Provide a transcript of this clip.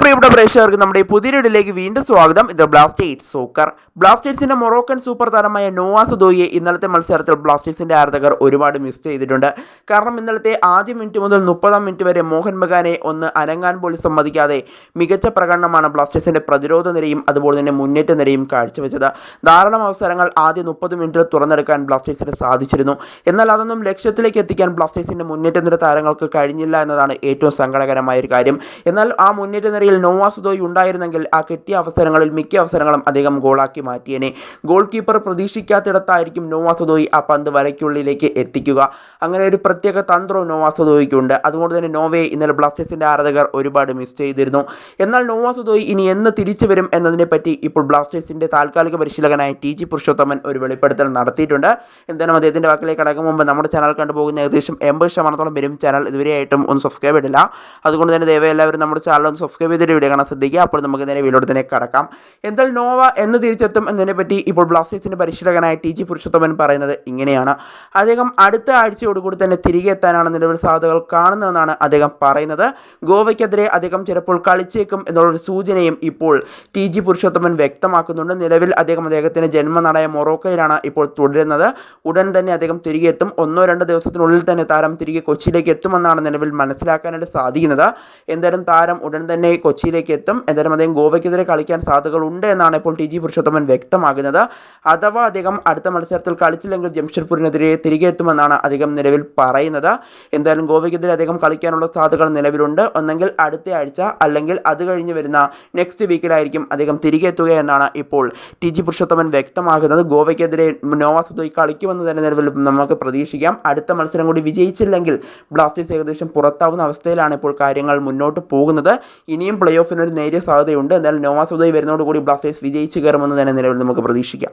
പ്രിയപ്പെട്ട പ്രേക്ഷകർക്ക് നമ്മുടെ ഈ പുതിയ വീഡിയോയിലേക്ക് വീണ്ടും സ്വാഗതം. ഇത് ബ്ലാസ്റ്റേഴ്സ് സോക്കർ ബ്ലാസ്റ്റേഴ്സിന്റെ മൊറോക്കൻ സൂപ്പർ താരമായ നോവാസ് ദോയെ ഇന്നലത്തെ മത്സരത്തിൽ ബ്ലാസ്റ്റേഴ്സിന്റെ ആരാധകർ ഒരുപാട് മിസ് ചെയ്തിട്ടുണ്ട്. കാരണം ഇന്നലത്തെ ആദ്യ മിനിറ്റ് മുതൽ മുപ്പതാം മിനിറ്റ് വരെ മോഹൻ ബഗാനെ ഒന്ന് അനങ്ങാൻ പോലും സമ്മതിക്കാതെ മികച്ച പ്രകടനമാണ് ബ്ലാസ്റ്റേഴ്സിന്റെ പ്രതിരോധ നിരയും അതുപോലെ തന്നെ മുന്നേറ്റ നിരയും കാഴ്ചവെച്ചത്. ധാരാളം അവസരങ്ങൾ ആദ്യ മുപ്പത് മിനിറ്റിൽ തുറന്നെടുക്കാൻ ബ്ലാസ്റ്റേഴ്സിന് സാധിച്ചിരുന്നു. എന്നാൽ അതൊന്നും ലക്ഷ്യത്തിലേക്ക് എത്തിക്കാൻ ബ്ലാസ്റ്റേഴ്സിന്റെ മുന്നേറ്റ നിര താരങ്ങൾക്ക് കഴിഞ്ഞില്ല എന്നതാണ് ഏറ്റവും സങ്കടകരമായ ഒരു കാര്യം. എന്നാൽ ആ മുന്നേറ്റ നിരയിൽ നോവാസ് ദോയ് ഉണ്ടായിരുന്നെങ്കിൽ ആ കിട്ടിയ അവസരങ്ങളിൽ മിക്ക അവസരങ്ങളും അദ്ദേഹം ഗോളാക്കി മാറ്റിയേനെ. ഗോൾ കീപ്പർ പ്രതീക്ഷിക്കാത്തിടത്തായിരിക്കും നോവാസുദോയ് ആ പന്ത് വരയ്ക്കുള്ളിലേക്ക് എത്തിക്കുക. അങ്ങനെ ഒരു പ്രത്യേക തന്ത്രവും നോവാസുദോയ്ക്കുണ്ട്. അതുകൊണ്ട് തന്നെ നോവയെ ഇന്നലെ ബ്ലാസ്റ്റേഴ്സിന്റെ ആരാധകർ ഒരുപാട് മിസ് ചെയ്തിരുന്നു. എന്നാൽ നോവാസുദോയ് ഇനി എന്ന് തിരിച്ചു വരും എന്നതിനെപ്പറ്റി ഇപ്പോൾ ബ്ലാസ്റ്റേഴ്സിന്റെ താൽക്കാലിക പരിശീലകനായ ടി ജി പുരുഷോത്തമൻ ഒരു വെളിപ്പെടുത്തൽ നടത്തിയിട്ടുണ്ട്. എന്തായാലും അദ്ദേഹത്തിന്റെ വാക്കിലേക്ക് കടക്കും മുമ്പ് നമ്മുടെ ചാനൽ കണ്ടുപോകുന്ന ഏകദേശം എൺപത് ശതമാനത്തോളം വരും ചാനൽ. ഇതുവരെയായിട്ടും ഒന്ന് സബ്സ്ക്രൈബ് ഇടില്ല. അതുകൊണ്ട് തന്നെ ദയവായി എല്ലാവരും നമ്മുടെ ചാനൽ ഒന്ന് സബ്സ്ക്രൈബ് ചെയ്തിട്ട് വീഡിയോ കാണാൻ ശ്രദ്ധിക്കുക. അപ്പോൾ നമുക്ക് നേരെ വീഡിയോട് തന്നെ കടക്കാം. എന്തായാലും നോവ എന്ന് തിരിച്ചെത്തും എന്നതിനെപ്പറ്റി ഇപ്പോൾ ബ്ലാസ്റ്റേഴ്സിന്റെ പരിശീലകനായ ടി ജി പുരുഷോത്തമൻ പറയുന്നത് ഇങ്ങനെയാണ്. അദ്ദേഹം അടുത്ത ആഴ്ചയോടുകൂടി തന്നെ തിരികെ എത്താനാണ് നിലവിൽ സാധ്യതകൾ കാണുന്നതെന്നാണ് അദ്ദേഹം പറയുന്നത്. ഗോവയ്ക്കെതിരെ അദ്ദേഹം ചിലപ്പോൾ കളിച്ചേക്കും എന്നുള്ളൊരു സൂചനയും ഇപ്പോൾ ടി ജി പുരുഷോത്തമൻ വ്യക്തമാക്കുന്നുണ്ട്. നിലവിൽ അദ്ദേഹം അദ്ദേഹത്തിന്റെ ജന്മനാടായ മൊറോക്കോയിലാണ് ഇപ്പോൾ തുടരുന്നത്. ഉടൻ തന്നെ അദ്ദേഹം തിരികെ എത്തും. ഒന്നോ രണ്ടോ ദിവസത്തിനുള്ളിൽ തന്നെ താരം തിരികെ കൊച്ചിയിലേക്ക് എത്തുമെന്നാണ് നിലവിൽ മനസ്സിലാക്കാനായിട്ട് സാധിക്കുന്നത്. എന്തായാലും താരം ഉടൻ തന്നെ കൊച്ചിയിലേക്ക് എത്തും എന്തായാലും അദ്ദേഹം ഗോവയ്ക്കെതിരെ കളിക്കാൻ സാധ്യതകളുണ്ട് എന്നാണ് ഇപ്പോൾ ടി ജി പുരുഷോത്തമൻ വ്യക്തമാകുന്നത്. അഥവാ അദ്ദേഹം അടുത്ത മത്സരത്തിൽ കളിച്ചില്ലെങ്കിൽ ജംഷഡ്പൂരിനെതിരെ തിരികെ എത്തുമെന്നാണ് അദ്ദേഹം നിലവിൽ പറയുന്നത്. എന്തായാലും ഗോവയ്ക്കെതിരെ അദ്ദേഹം കളിക്കാനുള്ള സാധ്യതകൾ നിലവിലുണ്ട്. ഒന്നെങ്കിൽ അടുത്ത ആഴ്ച അല്ലെങ്കിൽ അത് കഴിഞ്ഞ് വരുന്ന നെക്സ്റ്റ് വീക്കിലായിരിക്കും അദ്ദേഹം തിരികെ എത്തുക എന്നാണ് ഇപ്പോൾ ടി ജി പുരുഷോത്തമൻ വ്യക്തമാകുന്നത്. ഗോവയ്ക്കെതിരെ നോവാസുദോയി കളിക്കുമെന്ന് തന്നെ നിലവിൽ നമുക്ക് പ്രതീക്ഷിക്കാം. അടുത്ത മത്സരം കൂടി വിജയിച്ചില്ലെങ്കിൽ ബ്ലാസ്റ്റേഴ്സ് ഏകദേശം പുറത്താവുന്ന അവസ്ഥയിലാണ് ഇപ്പോൾ കാര്യങ്ങൾ മുന്നോട്ട് പോകുന്നത്. ഇനിയും പ്ലേ ഓഫിനൊരു നേരിയ സാധ്യതയുണ്ട്. എന്നാൽ നോവാസ് ഉദയ് വരുന്നതോടുകൂടി ബ്ലാസ്റ്റേഴ്സ് വിജയിച്ച് കയറുമെന്ന് തന്നെ നിലവിൽ നമുക്ക് പ്രതീക്ഷിക്കാം.